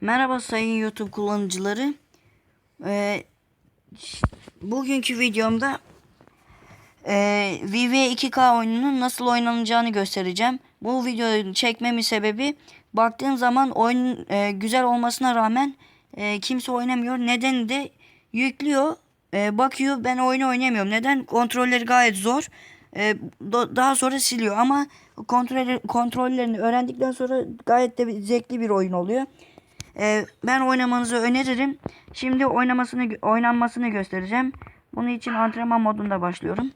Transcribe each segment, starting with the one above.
Merhaba sayın YouTube kullanıcıları. Ee, bugünkü videomda e, VV 2K oyununun nasıl oynanacağını göstereceğim. Bu videoyu çekmemin sebebi baktığım zaman oyun e, güzel olmasına rağmen e, kimse oynamıyor. Nedeni de yüklüyor, e, bakıyor ben oyunu oynayamıyorum. Neden? Kontrolleri gayet zor. E, daha sonra siliyor ama kontrol kontrollerini öğrendikten sonra gayet de zevkli bir oyun oluyor. Ee, ben oynamanızı öneririm. Şimdi oynamasını oynanmasını göstereceğim. Bunun için antrenman modunda başlıyorum.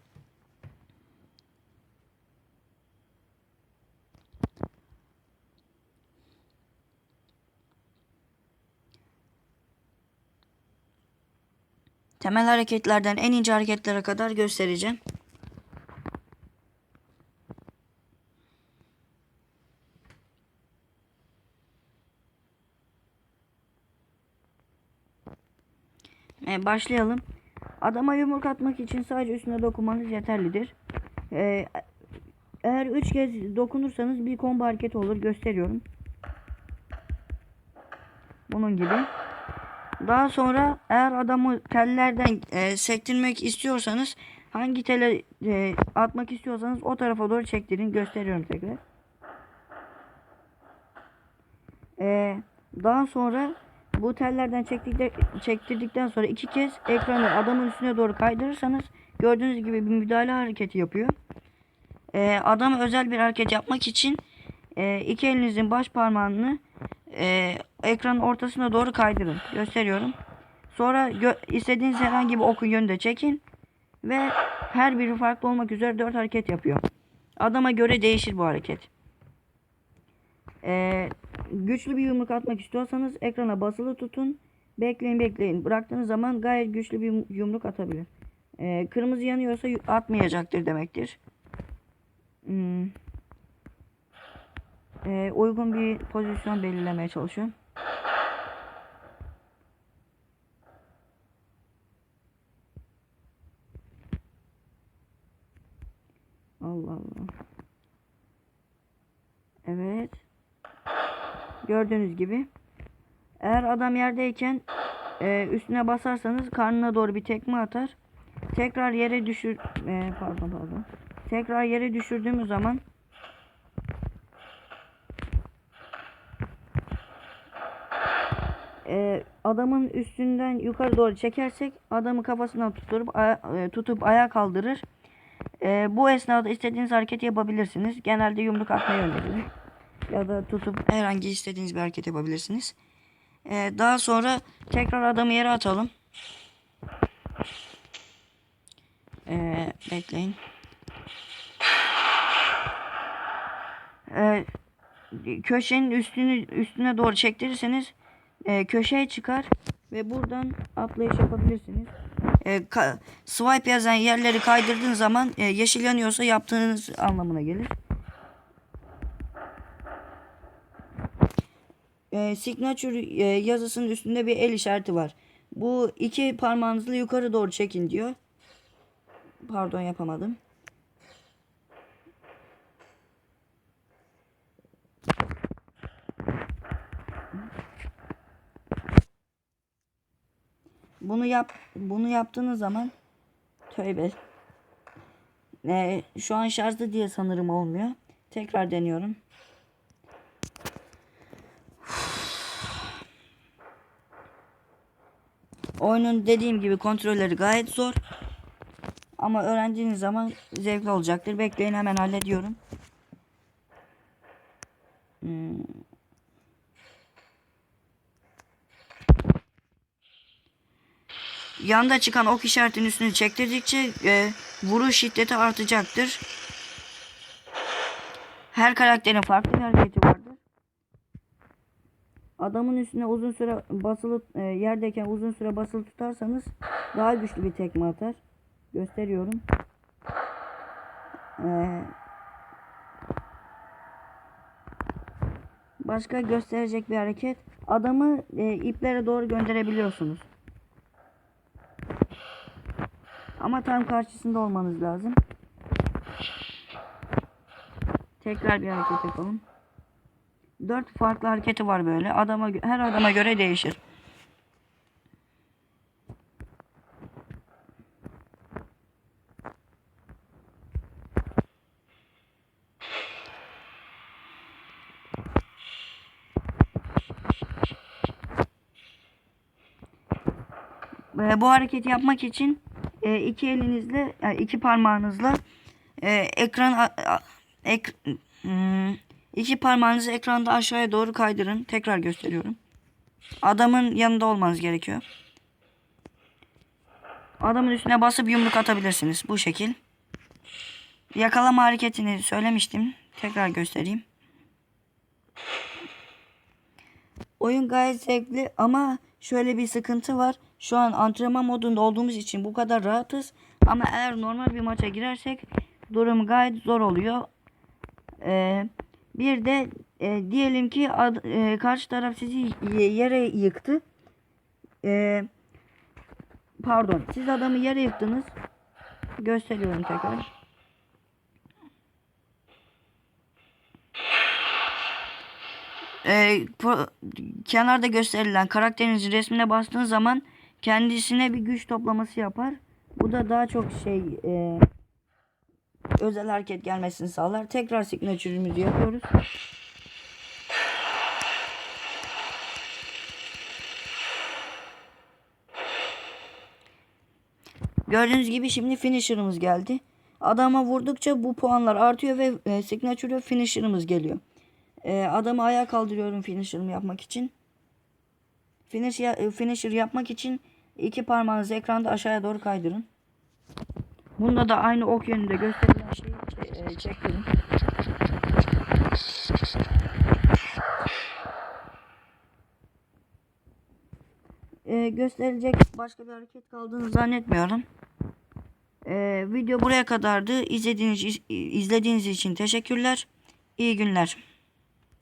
Temel hareketlerden en ince hareketlere kadar göstereceğim. Ee, başlayalım. Adama yumruk atmak için sadece üstüne dokunmanız yeterlidir. Ee, eğer 3 kez dokunursanız bir combo hareketi olur. Gösteriyorum. Bunun gibi. Daha sonra eğer adamı tellerden e, sektirmek istiyorsanız hangi tele e, atmak istiyorsanız o tarafa doğru çektirin. Gösteriyorum tekrar. Ee, daha sonra bu tellerden çektirdikten sonra iki kez ekranı adamın üstüne doğru kaydırırsanız gördüğünüz gibi bir müdahale hareketi yapıyor. Ee, adam özel bir hareket yapmak için e, iki elinizin baş parmağını e, ekranın ortasına doğru kaydırın. Gösteriyorum. Sonra gö- istediğiniz herhangi bir okun yönünde çekin ve her biri farklı olmak üzere dört hareket yapıyor. Adama göre değişir bu hareket. Ee, güçlü bir yumruk atmak istiyorsanız ekrana basılı tutun. Bekleyin bekleyin. Bıraktığınız zaman gayet güçlü bir yumruk atabilir. Ee, kırmızı yanıyorsa atmayacaktır demektir. Hmm. Ee, uygun bir pozisyon belirlemeye çalışıyorum. Gördüğünüz gibi. Eğer adam yerdeyken e, üstüne basarsanız karnına doğru bir tekme atar. Tekrar yere düşür e, pardon pardon. Tekrar yere düşürdüğümüz zaman e, adamın üstünden yukarı doğru çekersek adamı kafasından tutup aya- e, tutup ayağa kaldırır. E, bu esnada istediğiniz hareketi yapabilirsiniz. Genelde yumruk atmayı öneririm ya da tutup herhangi istediğiniz bir hareket yapabilirsiniz. Ee, daha sonra tekrar adamı yere atalım. Ee, bekleyin. Ee, köşenin üstünü üstüne doğru çektirirseniz e, köşeye çıkar ve buradan atlayış yapabilirsiniz. E, swipe yazan yerleri kaydırdığın zaman e, yeşil yanıyorsa yaptığınız anlamına gelir. E, signature e, yazısının üstünde bir el işareti var. Bu iki parmağınızla yukarı doğru çekin diyor. Pardon yapamadım. Bunu yap bunu yaptığınız zaman tövbe. E, şu an şarjda diye sanırım olmuyor. Tekrar deniyorum. Oyunun dediğim gibi kontrolleri gayet zor. Ama öğrendiğiniz zaman zevkli olacaktır. Bekleyin hemen hallediyorum. Hmm. Yanda çıkan ok işaretinin üstünü çektirdikçe e, vuruş şiddeti artacaktır. Her karakterin farklı bir hareketi. Adamın üstüne uzun süre basılı e, yerdeyken uzun süre basılı tutarsanız daha güçlü bir tekme atar. Gösteriyorum. Ee, başka gösterecek bir hareket. Adamı e, iplere doğru gönderebiliyorsunuz. Ama tam karşısında olmanız lazım. Tekrar bir hareket yapalım. Dört farklı hareketi var böyle. Adama her adama göre değişir. Ve bu hareketi yapmak için e, iki elinizle, iki parmağınızla e, ekran ek, hmm, iki parmağınızı ekranda aşağıya doğru kaydırın. Tekrar gösteriyorum. Adamın yanında olmanız gerekiyor. Adamın üstüne basıp yumruk atabilirsiniz. Bu şekil. Yakalama hareketini söylemiştim. Tekrar göstereyim. Oyun gayet zevkli ama şöyle bir sıkıntı var. Şu an antrenman modunda olduğumuz için bu kadar rahatız. Ama eğer normal bir maça girersek durum gayet zor oluyor. Ee, bir de e, diyelim ki ad- e, karşı taraf sizi yere yıktı. Ee, pardon siz adamı yere yıktınız. Gösteriyorum tekrar. Ee, pro- kenarda gösterilen karakterinizin resmine bastığın zaman kendisine bir güç toplaması yapar. Bu da daha çok şey e, özel hareket gelmesini sağlar. Tekrar signature'ımızı yapıyoruz. Gördüğünüz gibi şimdi finisher'ımız geldi. Adama vurdukça bu puanlar artıyor ve e, signature finisher'ımız geliyor. E, adamı ayağa kaldırıyorum finisher'ımı yapmak için. Finish e, finisher yapmak için iki parmağınızı ekranda aşağıya doğru kaydırın. Bunda da aynı ok yönünde gösterilen şeyi çe- e, çektirin. E, gösterilecek başka bir hareket kaldığını zannetmiyorum. E, video buraya kadardı. İzlediğiniz, izlediğiniz için teşekkürler. İyi günler.